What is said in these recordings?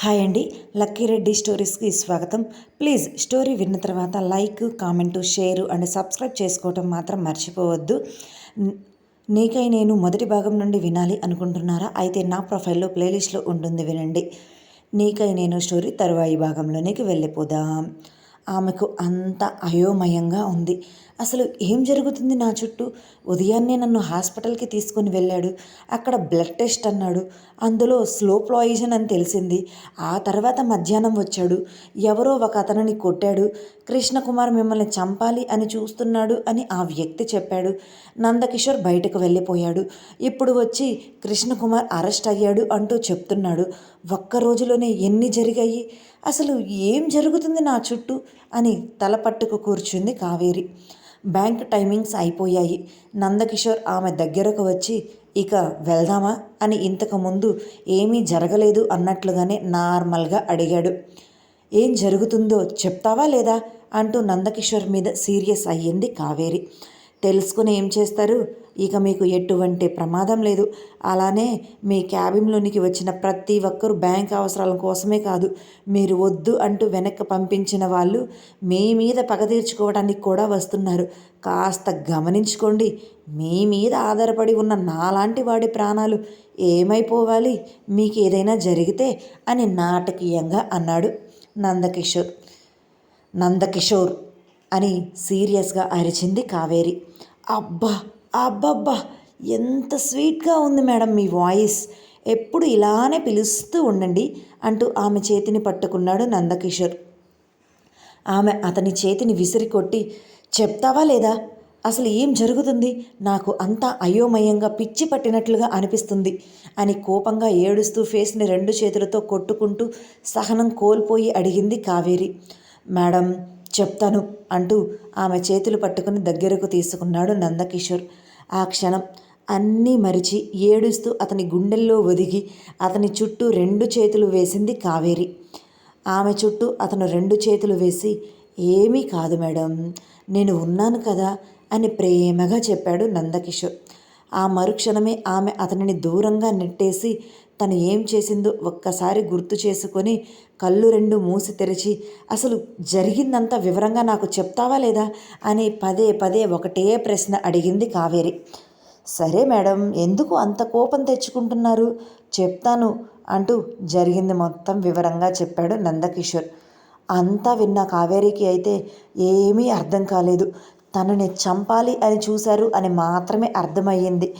Hi అండి lucky Reddy స్టోరీస్కి స్వాగతం. Please story విన్న తర్వాత like comment share and subscribe చేసుకోవటం మాత్రం మర్చిపోవద్దు. నీకై నేను మొదటి భాగం నుండి వినాలి అనుకుంటున్నారా? అయితే నా ప్రొఫైల్లో ప్లేలిస్ట్లో ఉంటుంది వినండి. నీకై నేను స్టోరీ తరువాయి భాగంలోనికి వెళ్ళిపోదాం. ఆమెకు అంత అయోమయంగా ఉంది. అసలు ఏం జరుగుతుంది నా చుట్టూ? ఉదయాన్నే నన్ను హాస్పిటల్కి తీసుకొని వెళ్ళాడు. అక్కడ బ్లడ్ టెస్ట్ అన్నాడు. అందులో స్లో ప్లాయిజన్ అని తెలిసింది. ఆ తర్వాత మధ్యాహ్నం వచ్చాడు. ఎవరో ఒక అతనిని కొట్టాడు. కృష్ణకుమార్ మిమ్మల్ని చంపాలి అని చూస్తున్నాడు అని ఆ వ్యక్తి చెప్పాడు. నందకిషోర్ బయటకు వెళ్ళిపోయాడు. ఇప్పుడు వచ్చి కృష్ణకుమార్ అరెస్ట్ అయ్యాడు అంటూ చెప్తున్నాడు. ఒక్క రోజులోనే ఎన్ని జరిగాయి? అసలు ఏం జరుగుతుంది నా చుట్టూ? అని తల పట్టుకు కూర్చుంది కావేరి. బ్యాంక్ టైమింగ్స్ అయిపోయాయి. నందకిషోర్ ఆమె దగ్గరకు వచ్చి ఇక వెళ్దామా? అని ఇంతకు ముందు ఏమీ జరగలేదు అన్నట్లుగానే నార్మల్గా అడిగాడు. ఏం జరుగుతుందో చెప్తావా లేదా? అంటూ నందకిషోర్ మీద సీరియస్ అయ్యింది కావేరి. తెలుసుకుని ఏం చేస్తారు? ఇక మీకు ఎటువంటి ప్రమాదం లేదు. అలానే మీ క్యాబిన్లోనికి వచ్చిన ప్రతి ఒక్కరూ బ్యాంక్ అవసరాల కోసమే కాదు మీరు వద్దు అంటూ వెనక్కి పంపించిన వాళ్ళు మీ మీద పగ తీర్చుకోవడానికి కూడా వస్తున్నారు. కాస్త గమనించుకోండి మీ మీద ఆధారపడి ఉన్న నాలాంటి వాడి ప్రాణాలు ఏమైపోవాలి? మీకు ఏదైనా జరిగితే అని నాటకీయంగా అన్నాడు నందకిషోర్. నందకిషోర్ అని సీరియస్గా అరిచింది కావేరి. అబ్బా! అబ్బబ్బా! ఎంత స్వీట్గా ఉంది మేడం మీ వాయిస్. ఎప్పుడు ఇలానే పిలుస్తూ ఉండండి అంటూ ఆమె చేతిని పట్టుకున్నాడు నందకిషోర్. ఆమె అతని చేతిని విసిరి కొట్టి చెప్తావా లేదా? అసలు ఏం జరుగుతుంది? నాకు అంతా అయోమయంగా పిచ్చి పట్టినట్లుగా అనిపిస్తుంది అని కోపంగా ఏడుస్తూ ఫేస్ని రెండు చేతులతో కొట్టుకుంటూ సహనం కోల్పోయి అడిగింది కావేరి. మేడం చెప్తాను అంటూ ఆమె చేతులు పట్టుకుని దగ్గరకు తీసుకున్నాడు నందకిషోర్. ఆ క్షణం అన్నీ మరిచి ఏడుస్తూ అతని గుండెల్లో ఒదిగి అతని చుట్టూ రెండు చేతులు వేసింది కావేరి. ఆమె చుట్టూ అతను రెండు చేతులు వేసి ఏమీ కాదు మేడం నేను ఉన్నాను కదా అని ప్రేమగా చెప్పాడు నందకిషోర్. ఆ మరుక్షణమే ఆమె అతనిని దూరంగా నెట్టేసి తను ఏం చేసిందో ఒక్కసారి గుర్తు చేసుకొని కళ్ళు రెండు మూసి తెరిచి అసలు జరిగిందంతా వివరంగా నాకు చెప్తావా లేదా? అని పదే పదే ఒకటే ప్రశ్న అడిగింది కావేరి. సరే మేడం ఎందుకు అంత కోపం తెచ్చుకుంటున్నారు? చెప్తాను అంటూ జరిగింది మొత్తం వివరంగా చెప్పాడు నందకిషోర్. అంతా విన్న కావేరికి అయితే ఏమీ అర్థం కాలేదు. తనని చంపాలి అని చూశారు అని మాత్రమే అర్థమయ్యింది.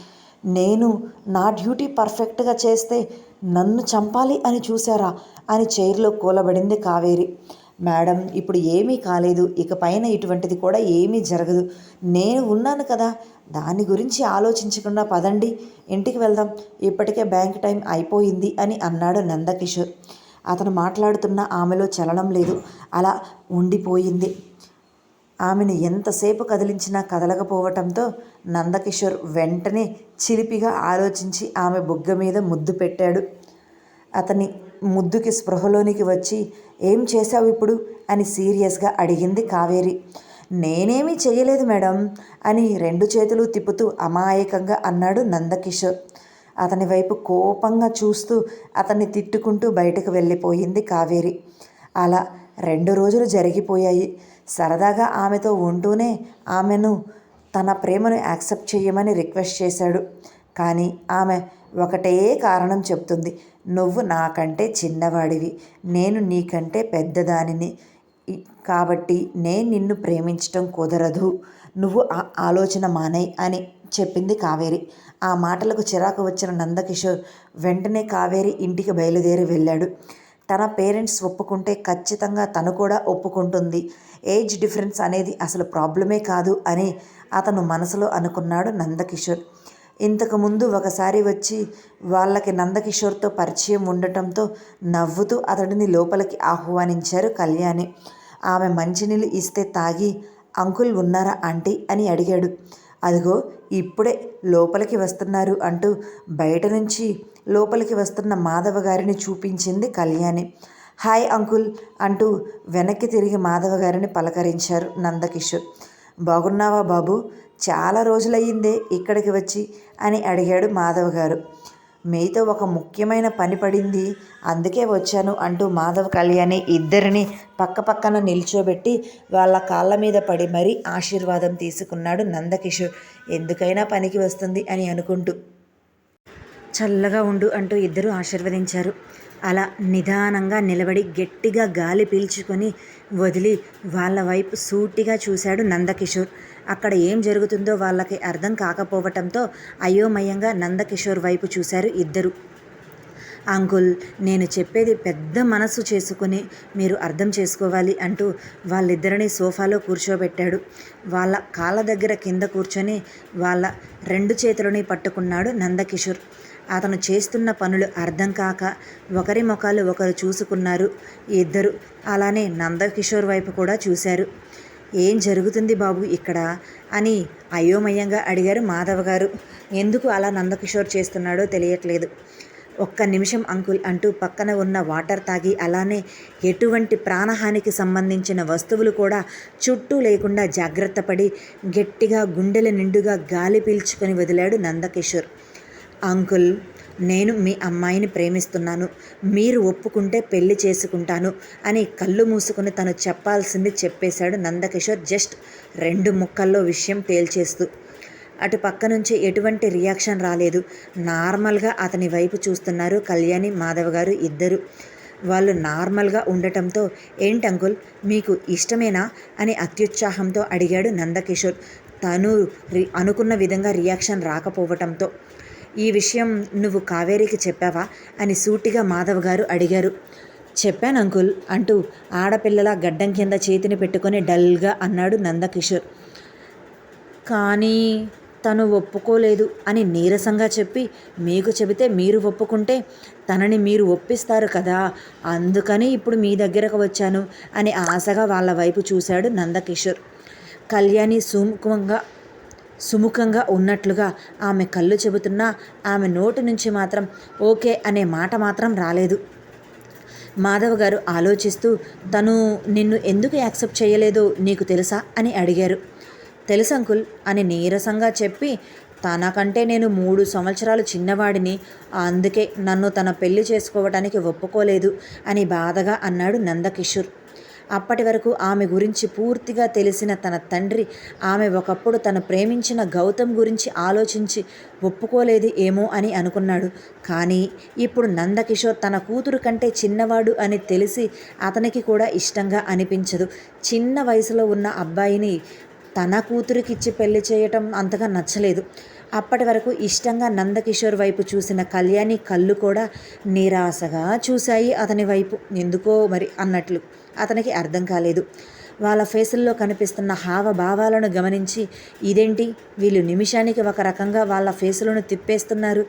నేను నా డ్యూటీ పర్ఫెక్ట్గా చేస్తే నన్ను చంపాలి అని చూశారా అని చైర్లో కూలబడింది కావేరి. మేడం ఇప్పుడు ఏమీ కాలేదు. ఇక పైన ఇటువంటిది కూడా ఏమీ జరగదు. నేను ఉన్నాను కదా. దాని గురించి ఆలోచించకుండా పదండి. ఇంటికి వెళ్దాం. ఇప్పటికే బ్యాంక్ టైం అయిపోయింది అని అన్నాడు నందకిషోర్. అతను మాట్లాడుతున్న ఆమెలో చలనం లేదు. అలా ఉండిపోయింది. ఆమెను ఎంతసేపు కదిలించినా కదలకపోవటంతో నందకిషోర్ వెంటనే చిలిపిగా ఆలోచించి ఆమె బుగ్గ మీద ముద్దు పెట్టాడు. అతని ముద్దుకి స్పృహలోనికి వచ్చి ఏం చేశావు ఇప్పుడు? అని సీరియస్గా అడిగింది కావేరి. నేనేమీ చేయలేదు మేడం అని రెండు చేతులు తిప్పుతూ అమాయకంగా అన్నాడు నందకిషోర్. అతని వైపు కోపంగా చూస్తూ అతన్ని తిట్టుకుంటూ బయటకు వెళ్ళిపోయింది కావేరి. అలా రెండు రోజులు జరిగిపోయాయి. సరదాగా ఆమెతో ఉంటూనే ఆమెను తన ప్రేమను యాక్సెప్ట్ చేయమని రిక్వెస్ట్ చేశాడు. కానీ ఆమె ఒకటే కారణం చెప్తుంది. నువ్వు నాకంటే చిన్నవాడివి. నేను నీకంటే పెద్దదానిని. కాబట్టి నేను నిన్ను ప్రేమించటం కుదరదు. నువ్వు ఆ ఆలోచన మానే అని చెప్పింది కావేరి. ఆ మాటలకు చిరాకు వచ్చిన నందకిషోర్ వెంటనే కావేరి ఇంటికి బయలుదేరి వెళ్ళాడు. తన పేరెంట్స్ ఒప్పుకుంటే ఖచ్చితంగా తను కూడా ఒప్పుకుంటుంది. ఏజ్ డిఫరెన్స్ అనేది అసలు ప్రాబ్లమే కాదు అని అతను మనసులో అనుకున్నాడు నందకిషోర్. ఇంతకుముందు ఒకసారి వచ్చి వాళ్ళకి నందకిషోర్తో పరిచయం ఉండటంతో నవ్వుతూ అతడిని లోపలికి ఆహ్వానించారు కళ్యాణి. ఆమె మంచినీళ్ళు ఇస్తే తాగి అంకుల్ ఉన్నారా ఆంటీ? అని అడిగాడు. అదిగో ఇప్పుడే లోపలికి వస్తున్నారు అంటూ బయట నుంచి లోపలికి వస్తున్న మాధవ గారిని చూపించింది కళ్యాణి. హాయ్ అంకుల్ అంటూ వెనక్కి తిరిగి మాధవ గారిని పలకరించారు నందకిషోర్. బాగున్నావా బాబు? చాలా రోజులయ్యిందే ఇక్కడికి వచ్చి అని అడిగాడు మాధవ్ గారు. మీతో ఒక ముఖ్యమైన పని పడింది. అందుకే వచ్చాను అంటూ మాధవ్ కళ్యాణి ఇద్దరిని పక్క పక్కన నిల్చోబెట్టి వాళ్ళ కాళ్ళ మీద పడి మరీ ఆశీర్వాదం తీసుకున్నాడు నందకిషోర్. ఎందుకైనా పనికి వస్తుంది అని అనుకుంటూ. చల్లగా ఉండు అంటూ ఇద్దరు ఆశీర్వదించారు. అలా నిదానంగా నిలబడి గట్టిగా గాలి పీల్చుకొని వదిలి వాళ్ళ వైపు సూటిగా చూశాడు నందకిషోర్. అక్కడ ఏం జరుగుతుందో వాళ్ళకి అర్థం కాకపోవటంతో అయోమయంగా నందకిషోర్ వైపు చూశారు ఇద్దరు. అంకుల్ నేను చెప్పేది పెద్ద మనసు చేసుకుని మీరు అర్థం చేసుకోవాలి అంటూ వాళ్ళిద్దరిని సోఫాలో కూర్చోబెట్టాడు. వాళ్ళ కాళ్ళ దగ్గర కింద కూర్చొని వాళ్ళ రెండు చేతులని పట్టుకున్నాడు నందకిషోర్. అతను చేస్తున్న పనులు అర్థం కాక ఒకరి ముఖాలు ఒకరు చూసుకున్నారు. ఇద్దరు అలానే నందకిషోర్ వైపు కూడా చూశారు. ఏం జరుగుతుంది బాబు ఇక్కడ? అని అయోమయంగా అడిగారు మాధవ గారు. ఎందుకు అలా నందకిషోర్ చేస్తున్నాడో తెలియట్లేదు. ఒక్క నిమిషం అంకుల్ అంటూ పక్కన ఉన్న వాటర్ తాగి అలానే ఎటువంటి ప్రాణహానికి సంబంధించిన వస్తువులు కూడా చుట్టూ లేకుండా జాగ్రత్త పడి గట్టిగా గుండెల నిండుగా గాలి పీల్చుకొని వదిలాడు నందకిషోర్. అంకుల్ నేను మీ అమ్మాయిని ప్రేమిస్తున్నాను. మీరు ఒప్పుకుంటే పెళ్ళి చేసుకుంటాను అని కళ్ళు మూసుకుని తను చెప్పాల్సింది చెప్పేశాడు నందకిషోర్ జస్ట్ రెండు ముక్కల్లో విషయం తేల్చేస్తూ. అటు పక్క నుంచి ఎటువంటి రియాక్షన్ రాలేదు. నార్మల్గా అతని వైపు చూస్తున్నారు కళ్యాణి మాధవ్ గారు ఇద్దరు. వాళ్ళు నార్మల్గా ఉండటంతో ఏంటి అంకుల్ మీకు ఇష్టమేనా అని అత్యుత్సాహంతో అడిగాడు నందకిషోర్. తను రి అనుకున్న విధంగా రియాక్షన్ రాకపోవటంతో. ఈ విషయం నువ్వు కావేరికి చెప్పావా? అని సూటిగా మాధవ్ గారు అడిగారు. చెప్పాను అంకుల్ అంటూ ఆడపిల్లల గడ్డం కింద చేతిని పెట్టుకొని డల్గా అన్నాడు నందకిషోర్. కానీ తను ఒప్పుకోలేదు అని నీరసంగా చెప్పి మీకు చెబితే మీరు ఒప్పుకుంటే తనని మీరు ఒప్పిస్తారు కదా అందుకని ఇప్పుడు మీ దగ్గరకు వచ్చాను అని ఆశగా వాళ్ళ వైపు చూశాడు నందకిషోర్. కళ్యాణి సుముఖంగా సుముఖంగా ఉన్నట్లుగా ఆమె కళ్ళు చెబుతున్నా ఆమె నోటి నుంచి మాత్రం ఓకే అనే మాట మాత్రం రాలేదు. మాధవ గారు ఆలోచిస్తూ తను నిన్ను ఎందుకు యాక్సెప్ట్ చేయలేదో నీకు తెలుసా అని అడిగారు. తెలుసు అంకుల్ అని నీరసంగా చెప్పి తనకంటే నేను మూడు సంవత్సరాలు చిన్నవాడిని అందుకే నన్ను తన పెళ్ళి చేసుకోవటానికి ఒప్పుకోలేదు అని బాధగా అన్నాడు నందకిషోర్. అప్పటి వరకు ఆమె గురించి పూర్తిగా తెలిసిన తన తండ్రి ఆమె ఒకప్పుడు తను ప్రేమించిన గౌతమ్ గురించి ఆలోచించి ఒప్పుకోలేదు ఏమో అని అనుకున్నాడు. కానీ ఇప్పుడు నందకిషోర్ తన కూతురు కంటే చిన్నవాడు అని తెలిసి అతనికి కూడా ఇష్టంగా అనిపించదు. చిన్న వయసులో ఉన్న అబ్బాయిని తన కూతురికి ఇచ్చి పెళ్ళి చేయటం అంతగా నచ్చలేదు. అప్పటి వరకు ఇష్టంగా నందకిషోర్ వైపు చూసిన కళ్యాణి కళ్ళు కూడా నిరాశగా చూశాయి అతని వైపు. ఎందుకో మరి అన్నట్లు. అతనికి అర్థం కాలేదు. వాళ్ళ ఫేసుల్లో కనిపిస్తున్న హావభావాలను గమనించి ఇదేంటి? వీళ్ళు నిమిషానికి ఒక రకంగా వాళ్ళ ఫేసులను తిప్పేస్తున్నారు.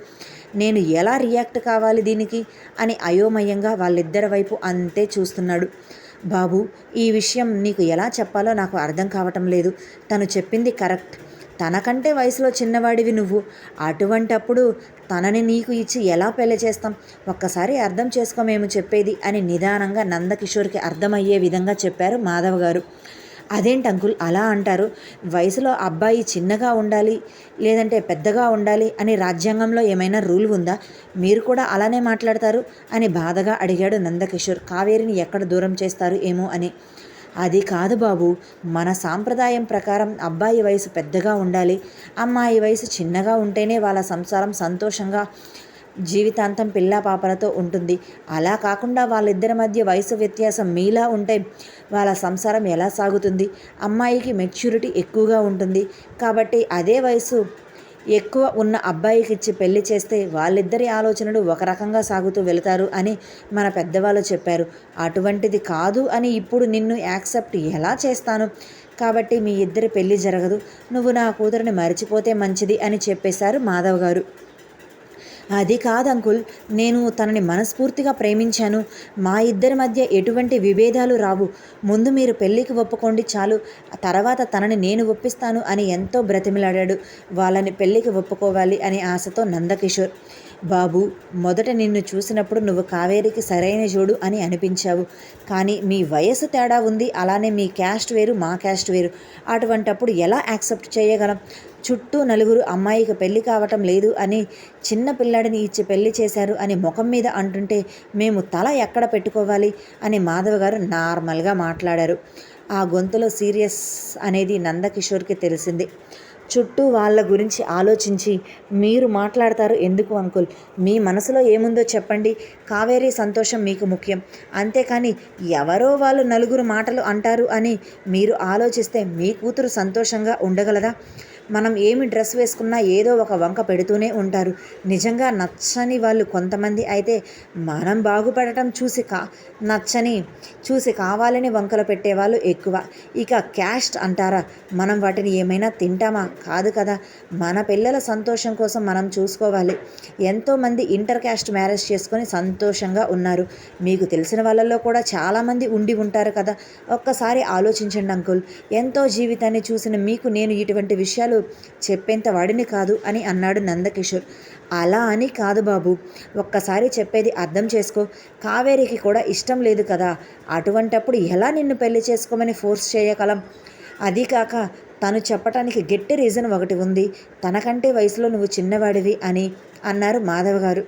నేను ఎలా రియాక్ట్ కావాలి దీనికి? అని అయోమయంగా వాళ్ళిద్దరి వైపు అంతే చూస్తున్నాడు. బాబు ఈ విషయం నీకు ఎలా చెప్పాలో నాకు అర్థం కావటం లేదు. తను చెప్పింది కరెక్ట్. తనకంటే వయసులో చిన్నవాడివి నువ్వు. అటువంటప్పుడు తనని నీకు ఇచ్చి ఎలా పెళ్ళి చేస్తాం? ఒక్కసారి అర్థం చేసుకో మేము చెప్పేది అని నిదానంగా నందకిషోర్కి అర్థమయ్యే విధంగా చెప్పారు మాధవ్ గారు. అదేంటి అంకుల్ అలా అంటారు? వయసులో అబ్బాయి చిన్నగా ఉండాలి లేదంటే పెద్దగా ఉండాలి అని రాజ్యాంగంలో ఏమైనా రూల్ ఉందా? మీరు కూడా అలానే మాట్లాడతారు? అని బాధగా అడిగాడు నందకిషోర్. కావేరిని ఎక్కడ దూరం చేస్తారు ఏమో అని. అది కాదు బాబు. మన సాంప్రదాయం ప్రకారం అబ్బాయి వయసు పెద్దగా ఉండాలి. అమ్మాయి వయసు చిన్నగా ఉంటేనే వాళ్ళ సంసారం సంతోషంగా జీవితాంతం పిల్ల పాపలతో ఉంటుంది. అలా కాకుండా వాళ్ళిద్దరి మధ్య వయసు వ్యత్యాసం మీలా ఉంటే వాళ్ళ సంసారం ఎలా సాగుతుంది? అమ్మాయికి మెచ్యూరిటీ ఎక్కువగా ఉంటుంది. కాబట్టి అదే వయసు ఎక్కువ ఉన్న అబ్బాయికి ఇచ్చి పెళ్ళి చేస్తే వాళ్ళిద్దరి ఆలోచనలు ఒక రకంగా సాగుతూ వెళతారు అని మన పెద్దవాళ్ళు చెప్పారు. అటువంటిది కాదు అని ఇప్పుడు నిన్ను యాక్సెప్ట్ ఎలా చేస్తాను? కాబట్టి మీ ఇద్దరి పెళ్ళి జరగదు. నువ్వు నా కూతురిని మర్చిపోతే మంచిది అని చెప్పేశారు మాధవ్ గారు. అది కాదు అంకుల్. నేను తనని మనస్ఫూర్తిగా ప్రేమించాను. మా ఇద్దరి మధ్య ఎటువంటి విభేదాలు రావు. ముందు మీరు పెళ్ళికి ఒప్పుకోండి చాలు. తర్వాత తనని నేను ఒప్పిస్తాను అని ఎంతో బ్రతిమిలాడాడు. వాళ్ళని పెళ్ళికి ఒప్పుకోవాలి అని ఆశతో నందకిషోర్. బాబు మొదట నిన్ను చూసినప్పుడు నువ్వు కావేరికి సరైన జోడు అని అనిపించావు. కానీ మీ వయసు తేడా ఉంది. అలానే మీ క్యాస్ట్ వేరు మా క్యాస్ట్ వేరు. అటువంటప్పుడు ఎలా యాక్సెప్ట్ చేయగలం? చుట్టూ నలుగురు అమ్మాయికి పెళ్ళి కావటం లేదు అని చిన్న పిల్లాడిని ఇచ్చి పెళ్ళి చేశారు అని ముఖం మీద అంటుంటే మేము తల ఎక్కడ పెట్టుకోవాలి అని మాధవ గారు నార్మల్గా మాట్లాడారు. ఆ గొంతులో సీరియస్ అనేది నందకిషోర్కి తెలిసింది. చుట్టూ వాళ్ళ గురించి ఆలోచించి మీరు మాట్లాడతారు ఎందుకు అంకుల్? మీ మనసులో ఏముందో చెప్పండి. కావేరీ సంతోషం మీకు ముఖ్యం. అంతేకాని ఎవరో వాళ్ళు నలుగురు మాటలు అంటారు అని మీరు ఆలోచిస్తే మీ కూతురు సంతోషంగా ఉండగలదా? మనం ఏమి డ్రెస్ వేసుకున్నా ఏదో ఒక వంక పెడుతూనే ఉంటారు. నిజంగా నచ్చని వాళ్ళు కొంతమంది అయితే మనం బాగుపడటం చూసి కా నచ్చని చూసి కావాలని వంకలు పెట్టేవాళ్ళు ఎక్కువ. ఇక క్యాస్ట్ అంటారా? మనం వాటిని ఏమైనా తింటామా? కాదు కదా. మన పిల్లల సంతోషం కోసం మనం చూసుకోవాలి. ఎంతోమంది ఇంటర్ క్యాస్ట్ మ్యారేజ్ చేసుకొని సంతోషంగా ఉన్నారు. మీకు తెలిసిన వాళ్ళల్లో కూడా చాలామంది ఉండి ఉంటారు కదా. ఒక్కసారి ఆలోచించండి అంకుల్. ఎంతో జీవితాన్ని చూసిన మీకు నేను ఇటువంటి విషయాలు చెప్పేంత వాడిని కాదు అని అన్నాడు నందకిషోర్. అలా అని కాదు బాబు. ఒక్కసారి చెప్పేది అర్థం చేసుకో. కావేరికి కూడా ఇష్టం లేదు కదా. అటువంటప్పుడు ఎలా నిన్ను పెళ్ళి చేసుకోమని ఫోర్స్ చేయగలం? అది కాక తను చెప్పటానికి గట్టి రీజన్ ఒకటి ఉంది. తనకంటే వయసులో నువ్వు చిన్నవాడివి అని అన్నారు మాధవ్ గారు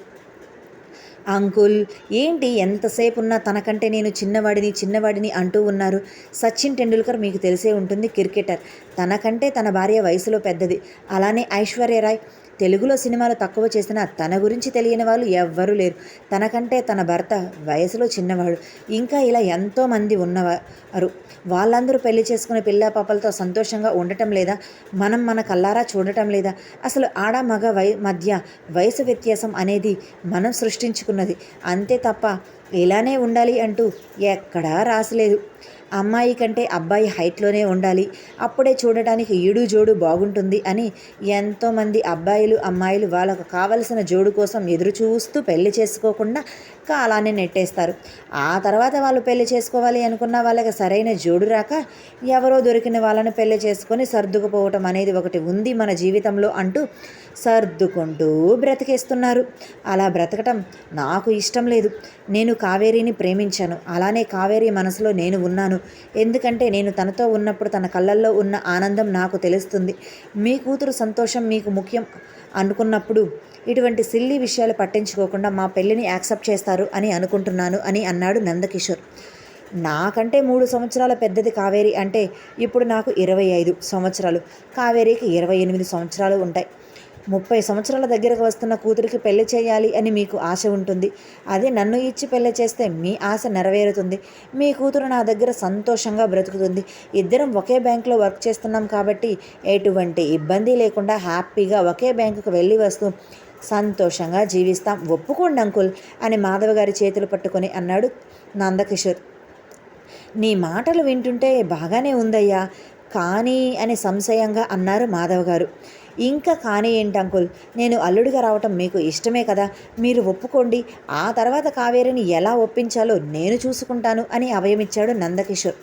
అంకుల్ ఏంటి ఎంతసేపు ఉన్నా తనకంటే నేను చిన్నవాడిని చిన్నవాడిని అంటూ ఉన్నారు. సచిన్ టెండూల్కర్ మీకు తెలిసే ఉంటుంది క్రికెటర్. తనకంటే తన భార్య వయసులో పెద్దది. అలానే ఐశ్వర్య రాయ్ తెలుగులో సినిమాలు తక్కువ చేసిన తన గురించి తెలియని వాళ్ళు ఎవ్వరూ లేరు. తనకంటే తన భర్త వయసులో చిన్నవాడు. ఇంకా ఇలా ఎంతోమంది ఉన్నవారు. వాళ్ళందరూ పెళ్ళి చేసుకునే పిల్ల పాపలతో సంతోషంగా ఉండటం లేదా మనం మన కల్లారా చూడటం లేదా అసలు ఆడ మగ వై మధ్య వయసు వ్యత్యాసం అనేది మనం సృష్టించుకున్నది. అంతే తప్ప ఇలానే ఉండాలి అంటూ ఎక్కడా రాసలేదు అమ్మాయి కంటే అబ్బాయి హైట్లోనే ఉండాలి. అప్పుడే చూడటానికి ఈడు జోడు బాగుంటుంది అని ఎంతోమంది అబ్బాయిలు అమ్మాయిలు వాళ్ళకు కావలసిన జోడు కోసం ఎదురు చూస్తూ పెళ్ళి చేసుకోకుండా కాలాన్ని నెట్టేస్తారు. ఆ తర్వాత వాళ్ళు పెళ్ళి చేసుకోవాలి అనుకున్న వాళ్ళకి సరైన జోడు రాక ఎవరో దొరికిన వాళ్ళని పెళ్ళి చేసుకొని సర్దుకుపోవటం అనేది ఒకటి ఉంది మన జీవితంలో అంటూ సర్దుకుంటూ బ్రతికేస్తున్నారు. అలా బ్రతకటం నాకు ఇష్టం లేదు. నేను కావేరీని ప్రేమించాను. అలానే కావేరీ మనసులో నేను ఉన్నాను. ఎందుకంటే నేను తనతో ఉన్నప్పుడు తన కళ్ళల్లో ఉన్న ఆనందం నాకు తెలుస్తుంది. మీ కూతురు సంతోషం మీకు ముఖ్యం అనుకున్నప్పుడు ఇటువంటి సిల్లీ విషయాలు పట్టించుకోకుండా మా పెళ్ళిని యాక్సెప్ట్ చేస్తారు అని అనుకుంటున్నాను అని అన్నాడు నందకిషోర్. నాకంటే మూడు సంవత్సరాల పెద్దది కావేరి అంటే ఇప్పుడు నాకు ఇరవై ఐదు సంవత్సరాలు. కావేరికి ఇరవై ఎనిమిది సంవత్సరాలు ఉంటాయి. ముప్పై సంవత్సరాల దగ్గరకు వస్తున్న కూతురికి పెళ్ళి చేయాలి అని మీకు ఆశ ఉంటుంది. అదే నన్ను ఇచ్చి పెళ్ళి చేస్తే మీ ఆశ నెరవేరుతుంది. మీ కూతురు నా దగ్గర సంతోషంగా బ్రతుకుతుంది. ఇద్దరం ఒకే బ్యాంకులో వర్క్ చేస్తున్నాం కాబట్టి ఎటువంటి ఇబ్బంది లేకుండా హ్యాపీగా ఒకే బ్యాంకుకు వెళ్ళి వస్తూ సంతోషంగా జీవిస్తాం. ఒప్పుకోండి అంకుల్ అని మాధవ గారి చేతులు పట్టుకొని అన్నాడు నందకిషోర్. నీ మాటలు వింటుంటే బాగానే ఉందయ్యా. కానీ అని సంశయంగా అన్నారు మాధవ్ గారు. ఇంకా కానీ ఏంటి అంకుల్? నేను అల్లుడిగా రావటం మీకు ఇష్టమే కదా. మీరు ఒప్పుకోండి. ఆ తర్వాత కావేరిని ఎలా ఒప్పించాలో నేను చూసుకుంటాను అని అభయమిచ్చాడు నందకిషోర్.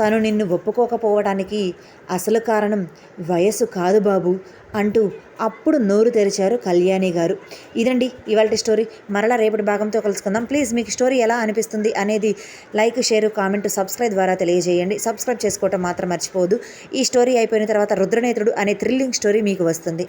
తను నిన్ను ఒప్పుకోకపోవడానికి అసలు కారణం వయస్సు కాదు బాబు అంటూ అప్పుడు నోరు తెరిచారు కళ్యాణి గారు. ఇదండి ఇవాళ స్టోరీ. మరలా రేపటి భాగంతో కలుసుకుందాం. ప్లీజ్ మీకు స్టోరీ ఎలా అనిపిస్తుంది అనేది లైక్ షేర్ కామెంట్ సబ్స్క్రైబ్ ద్వారా తెలియజేయండి. సబ్స్క్రైబ్ చేసుకోవటం మాత్రం మర్చిపోవద్దు. ఈ స్టోరీ అయిపోయిన తర్వాత రుద్రనేత్రుడు అనే థ్రిల్లింగ్ స్టోరీ మీకు వస్తుంది.